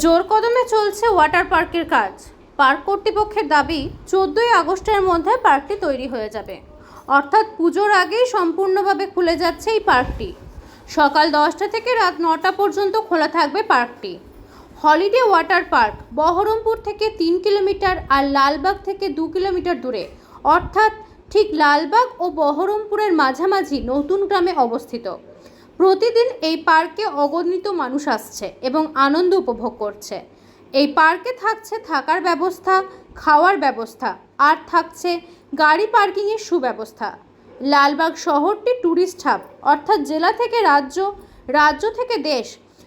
জোর কদমে চলছে ওয়াটার পার্কের কাজ। পার্ক কর্তৃপক্ষের দাবি, চোদ্দোই আগস্টের মধ্যে পার্কটি তৈরি হয়ে যাবে। অর্থাৎ পুজোর আগেই সম্পূর্ণভাবে খুলে যাচ্ছে এই পার্কটি। সকাল দশটা থেকে রাত নটা পর্যন্ত খোলা থাকবে পার্কটি। হলিডে ওয়াটার পার্ক, বহরমপুর থেকে তিন কিলোমিটার আর লালবাগ থেকে দু কিলোমিটার দূরে। অর্থাৎ ঠিক লালবাগ ও বহরমপুরের মাঝামাঝি নতুন গ্রামে অবস্থিত। প্রতিদিন এই পার্কে অগণিত মানুষ আসছে এবং আনন্দ উপভোগ করছে। এই পার্কে থাকছে থাকার ব্যবস্থা, খাওয়ার ব্যবস্থা, আর থাকছে গাড়ি পার্কিংয়ের সুব্যবস্থা। লালবাগ শহরটি ট্যুরিস্ট হাব, অর্থাৎ জেলা থেকে রাজ্য রাজ্য থেকে দেশ,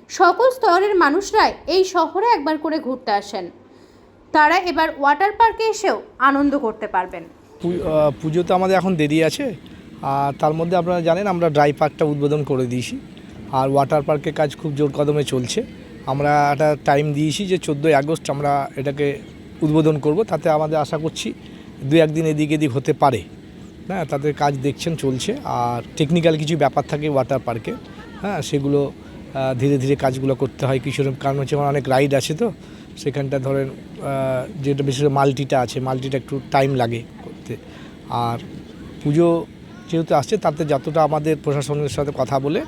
সকল স্তরের মানুষরাই এই শহরে একবার করে ঘুরতে আসেন। তারা এবার ওয়াটার পার্কে এসেও আনন্দ করতে পারবেন। পুজো তো আমাদের এখন দেরি আছে। আর তার মধ্যে আপনারা জানেন আমরা ড্রাই পার্কটা উদ্বোধন করে দিয়েছি। আর ওয়াটার পার্কের কাজ খুব জোর কদমে চলছে। আমরা একটা টাইম দিয়েছি যে চোদ্দোই আগস্ট আমরা এটাকে উদ্বোধন করব। তাতে আমাদের আশা করছি দু একদিন এদিক এদিক হতে পারে। হ্যাঁ তাদের কাজ দেখছেন, চলছে। আর টেকনিক্যাল কিছু ব্যাপার থাকে ওয়াটার পার্কে। হ্যাঁ সেগুলো ধীরে ধীরে কাজগুলো করতে হয়। কিছু কারণ হচ্ছে আমার অনেক রাইড আছে তো। সেখানটা ধরেন যেটা বিশেষ মাল্টিটা আছে, মাল্টিটা একটু টাইম লাগে করতে। আর পুজো যেহেতু আসছে, তাতে যতটা আমাদের প্রশাসনের সাথে কথা বলে,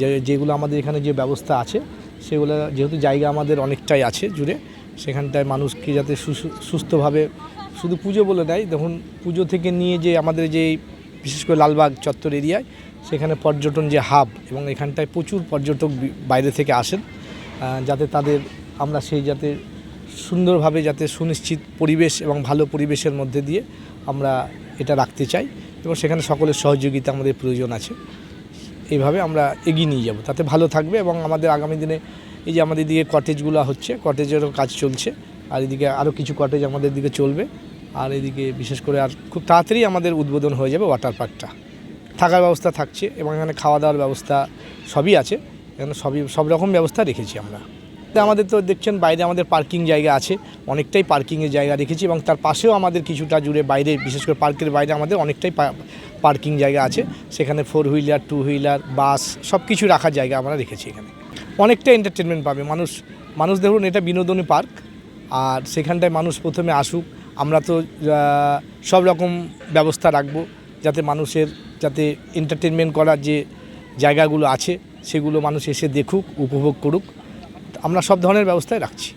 যে যেগুলো আমাদের এখানে যে ব্যবস্থা আছে, সেগুলো যেহেতু জায়গা আমাদের অনেকটাই আছে জুড়ে, সেখানটায় মানুষকে যাতে সুসু- সুস্থভাবে শুধু পুজো বলে দেয়, দেখুন পুজো থেকে নিয়ে যে আমাদের যে বিশেষ করে লালবাগ চত্বর এরিয়ায়, সেখানে পর্যটন যে হাব এবং এখানটায় প্রচুর পর্যটক বাইরে থেকে আসেন যাতে তাদের আমরা সেই যাতে সুন্দরভাবে যাতে সুনিশ্চিত পরিবেশ এবং ভালো পরিবেশের মধ্যে দিয়ে আমরা এটা রাখতে চাই। এবং সেখানে সকলের সহযোগিতা আমাদের প্রয়োজন আছে। এইভাবে আমরা এগিয়ে নিয়ে যাব। তাতে ভালো থাকবে এবং আমাদের আগামী দিনে এই যে আমাদের দিকে কটেজগুলো হচ্ছে কটেজেরও কাজ চলছে। আর এদিকে আরও কিছু কটেজ আমাদের দিকে চলবে। আর এদিকে বিশেষ করে আর খুব তাড়াতাড়ি আমাদের উদ্বোধন হয়ে যাবে ওয়াটার পার্কটা থাকার ব্যবস্থা থাকছে এবং এখানে খাওয়া দাওয়ার ব্যবস্থা সবই আছে। এখানে সবই, সব রকম ব্যবস্থা রেখেছি আমরা। আমাদের তো দেখছেন বাইরে আমাদের পার্কিং জায়গা আছে, অনেকটাই পার্কিংয়ের জায়গা রেখেছি এবং তার পাশেও আমাদের কিছুটা জুড়ে বাইরে, বিশেষ করে পার্কের বাইরে আমাদের অনেকটাই পার্কিং জায়গা আছে। সেখানে four wheeler two wheeler bus সব কিছু রাখার জায়গা আমরা রেখেছি এখানে। অনেকটা এন্টারটেনমেন্ট পাবে মানুষ। মানুষ দেখুন, এটা বিনোদনী পার্ক। আর সেখানটায় মানুষ প্রথমে আসুক। আমরা তো সব রকম ব্যবস্থা রাখব যাতে মানুষের, যাতে এন্টারটেনমেন্ট করার যে জায়গাগুলো আছে, সেগুলো মানুষ এসে দেখুক, উপভোগ করুক। আমরা সব ধরনের ব্যবস্থায় রাখছি।